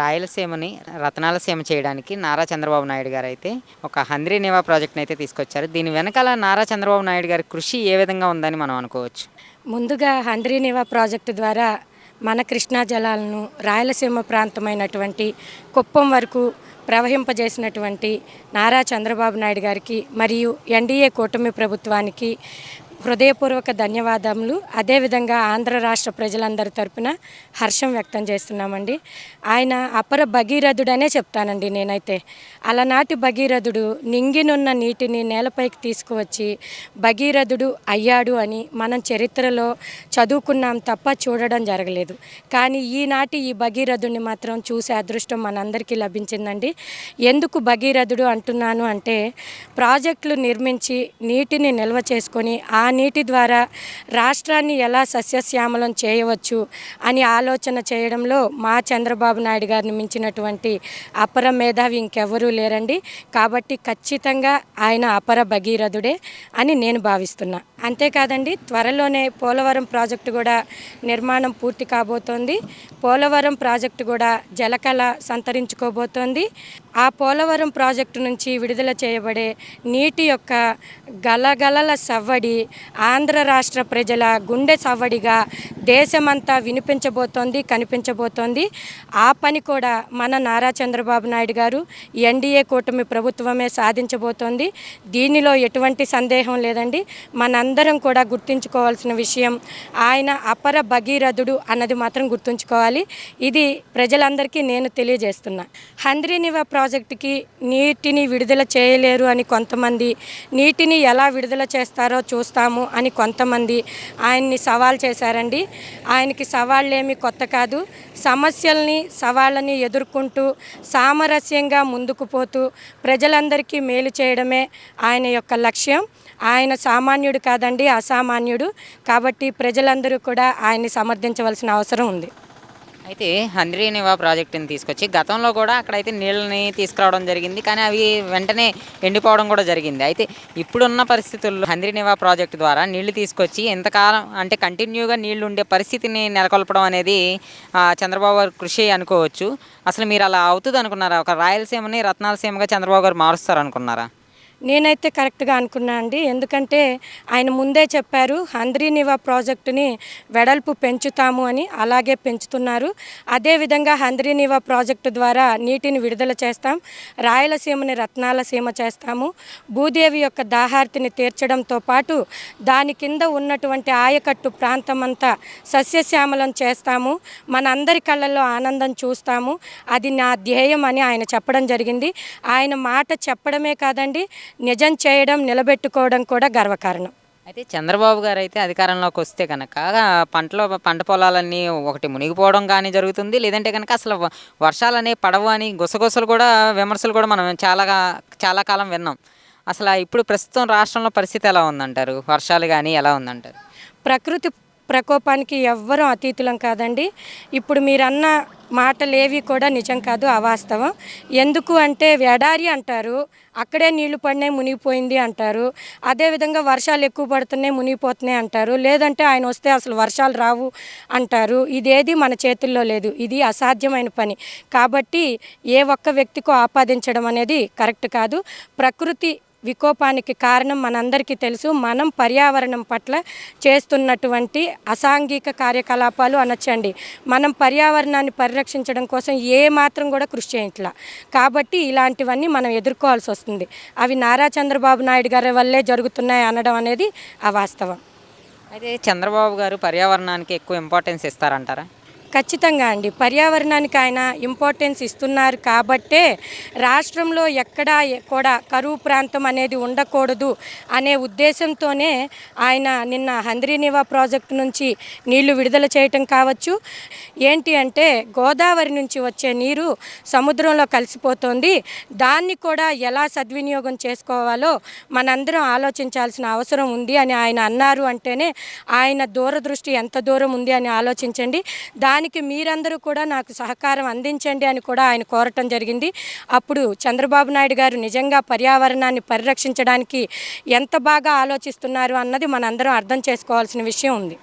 రాయలసీమని రతనాల సీమ చేయడానికి నారా చంద్రబాబు నాయుడు గారు అయితే ఒక హంద్రీ నివా ప్రాజెక్ట్ని అయితే తీసుకొచ్చారు. దీని వెనకాల నారా చంద్రబాబు నాయుడు గారి కృషి ఏ విధంగా ఉందని మనం అనుకోవచ్చు? ముందుగా హంద్రీ నేవా ప్రాజెక్టు ద్వారా మన కృష్ణా జలాలను రాయలసీమ ప్రాంతమైనటువంటి కుప్పం వరకు ప్రవహింపజేసినటువంటి నారా చంద్రబాబు నాయుడు గారికి మరియు ఎన్డీఏ కూటమి ప్రభుత్వానికి హృదయపూర్వక ధన్యవాదములు. అదేవిధంగా ఆంధ్ర రాష్ట్ర ప్రజలందరి తరపున హర్షం వ్యక్తం చేస్తున్నామండి. ఆయన అపర భగీరథుడనే చెప్తానండి నేనైతే. అలనాటి భగీరథుడు నింగినున్న నీటిని నేలపైకి తీసుకువచ్చి భగీరథుడు అయ్యాడు అని మనం చరిత్రలో చదువుకున్నాం తప్ప చూడడం జరగలేదు. కానీ ఈనాటి ఈ భగీరథుడిని మాత్రం చూసే అదృష్టం మనందరికీ లభించిందండి. ఎందుకు భగీరథుడు అంటున్నాను అంటే ప్రాజెక్టులు నిర్మించి నీటిని నిల్వ చేసుకొని ఆ ఆ నీటి ద్వారా రాష్ట్రాన్ని ఎలా సస్యశ్యామలం చేయవచ్చు అని ఆలోచన చేయడంలో మా చంద్రబాబు నాయుడు గారిని మించినటువంటి అపర మేధావి ఇంకెవరూ లేరండి. కాబట్టి ఖచ్చితంగా ఆయన అపర భగీరథుడే అని నేను భావిస్తున్నా. అంతేకాదండి త్వరలోనే పోలవరం ప్రాజెక్టు కూడా నిర్మాణం పూర్తి కాబోతోంది. పోలవరం ప్రాజెక్టు కూడా జలకళ సంతరించుకోబోతోంది. ఆ పోలవరం ప్రాజెక్టు నుంచి విడుదల చేయబడే నీటి యొక్క గలగలల సవ్వడి ఆంధ్ర రాష్ట్ర ప్రజల గుండె సవ్వడిగా దేశమంతా వినిపించబోతోంది కనిపించబోతోంది. ఆ పని కూడా మన నారా చంద్రబాబు నాయుడు గారు ఎన్డీఏ కూటమి ప్రభుత్వమే సాధించబోతోంది. దీనిలో ఎటువంటి సందేహం లేదండి. మనందరం కూడా గుర్తుంచుకోవాల్సిన విషయం ఆయన అపర భగీరథుడు అన్నది మాత్రం గుర్తుంచుకోవాలి. ఇది ప్రజలందరికీ నేను తెలియజేస్తున్నా. హంద్రీనివా ప్రాజెక్టుకి నీటిని విడుదల చేయలేరు అని కొంతమంది. నీటిని ఎలా విడుదల చేస్తారో చేస్తాము అని కొంతమంది ఆయన్ని సవాల్ చేశారండి. ఆయనకి సవాళ్ళేమి కొత్త కాదు. సమస్యల్ని సవాళ్ళని ఎదుర్కొంటూ సామరస్యంగా ముందుకు పోతూ ప్రజలందరికీ మేలు చేయడమే ఆయన యొక్క లక్ష్యం. ఆయన సామాన్యుడు కాదండి అసామాన్యుడు. కాబట్టి ప్రజలందరూ కూడా ఆయన్ని సమర్థించవలసిన అవసరం ఉంది. అయితే హంద్రీనివా ప్రాజెక్టుని తీసుకొచ్చి గతంలో కూడా అక్కడైతే నీళ్ళని తీసుకురావడం జరిగింది కానీ అవి వెంటనే ఎండిపోవడం కూడా జరిగింది. అయితే ఇప్పుడున్న పరిస్థితుల్లో హంద్రీనివా ప్రాజెక్టు ద్వారా నీళ్ళు తీసుకొచ్చి ఎంతకాలం అంటే కంటిన్యూగా నీళ్ళు ఉండే పరిస్థితిని నెలకొల్పడం అనేది చంద్రబాబు గారి కృషి అనుకోవచ్చు. అసలు మీరు అలా అవుతుంది అనుకున్నారా? ఒక రాయలసీమని రత్నాలసీమగా చంద్రబాబు గారు మారుస్తారు అనుకున్నారా నేనైతే కరెక్ట్గా అనుకున్నా అండి. ఎందుకంటే ఆయన ముందే చెప్పారు హంద్రీనివా ప్రాజెక్టుని వెడల్పు పెంచుతాము అని అలాగే పెంచుతున్నారు. అదేవిధంగా హంద్రీనివా ప్రాజెక్టు ద్వారా నీటిని విడుదల చేస్తాం రాయలసీమని రత్నాల సీమ చేస్తాము భూదేవి యొక్క దాహార్తిని తీర్చడంతో పాటు దాని కింద ఉన్నటువంటి ఆయకట్టు ప్రాంతమంతా సస్యశ్యామలం చేస్తాము మనందరి కళ్ళల్లో ఆనందం చూస్తాము. అది నా ధ్యేయం అని ఆయన చెప్పడం జరిగింది. ఆయన మాట చెప్పడమే కాదండి నిజం చేయడం నిలబెట్టుకోవడం కూడా గర్వకారణం. అయితే చంద్రబాబు గారు అయితే అధికారంలోకి వస్తే కనుక పంటలో పంట పొలాలన్నీ ఒకటి మునిగిపోవడం కానీ జరుగుతుంది. లేదంటే కనుక అసలు వ- వర్షాలనే పడవు అని గుసగుసలు కూడా విమర్శలు కూడా మనం చాలా చాలా కాలం విన్నాం. అసలు ఇప్పుడు ప్రస్తుతం రాష్ట్రంలో పరిస్థితి ఎలా ఉందంటారు? వర్షాలు కానీ ఎలా ఉందంటారు? ప్రకృతి ప్రకోపానికి ఎవ్వరూ అతీతులం కాదండి. ఇప్పుడు మీరన్న మాటలేవి కూడా నిజం కాదు అవాస్తవం. ఎందుకు అంటే ఎడారి అంటారు అక్కడే నీళ్ళు పడినాయి మునిగిపోయింది అంటారు. అదేవిధంగా వర్షాలు ఎక్కువ పడుతున్నాయి మునిగిపోతున్నాయి అంటారు. లేదంటే ఆయన వస్తే అసలు వర్షాలు రావు అంటారు. ఇదేది మన చేతుల్లో లేదు. ఇది అసాధ్యమైన పని. కాబట్టి ఏ ఒక్క వ్యక్తికో ఆపాదించడం అనేది కరెక్ట్ కాదు. ప్రకృతి వికోపానికి కారణం మనందరికీ తెలుసు. మనం పర్యావరణం పట్ల చేస్తున్నటువంటి అసాంఘిక కార్యకలాపాలు అనొచ్చండి. మనం పర్యావరణాన్ని పరిరక్షించడం కోసం ఏ మాత్రం కూడా కృషి చేయట్లా. కాబట్టి ఇలాంటివన్నీ మనం ఎదుర్కోవాల్సి వస్తుంది. అవి నారా చంద్రబాబు నాయుడు గారి వల్లే జరుగుతున్నాయి అనడం అనేది అవాస్తవం. అయితే చంద్రబాబు గారు పర్యావరణానికి ఎక్కువ ఇంపార్టెన్స్ ఇస్తారంటారా? ఖచ్చితంగా అండి. పర్యావరణానికి ఆయన ఇంపార్టెన్స్ ఇస్తున్నారు కాబట్టే రాష్ట్రంలో ఎక్కడా కూడా కరువు ప్రాంతం అనేది ఉండకూడదు అనే ఉద్దేశంతోనే ఆయన నిన్న హంద్రీనివా ప్రాజెక్టు నుంచి నీళ్ళు విడుదల చేయటం కావచ్చు. ఏంటి అంటే గోదావరి నుంచి వచ్చే నీరు సముద్రంలో కలిసిపోతుంది. దాన్ని కూడా ఎలా సద్వినియోగం చేసుకోవాలో మనందరం ఆలోచించాల్సిన అవసరం ఉంది అని ఆయన అన్నారు అంటేనే ఆయన దూరదృష్టి ఎంత దూరం ఉంది అని ఆలోచించండి. దాని దానికి మీరందరూ కూడా నాకు సహకారం అందించండి అని కూడా ఆయన కోరటం జరిగింది. అప్పుడు చంద్రబాబు నాయుడు గారు నిజంగా పర్యావరణాన్ని పరిరక్షించడానికి ఎంత బాగా ఆలోచిస్తున్నారు అన్నది మనందరం అర్థం చేసుకోవాల్సిన విషయం ఉంది.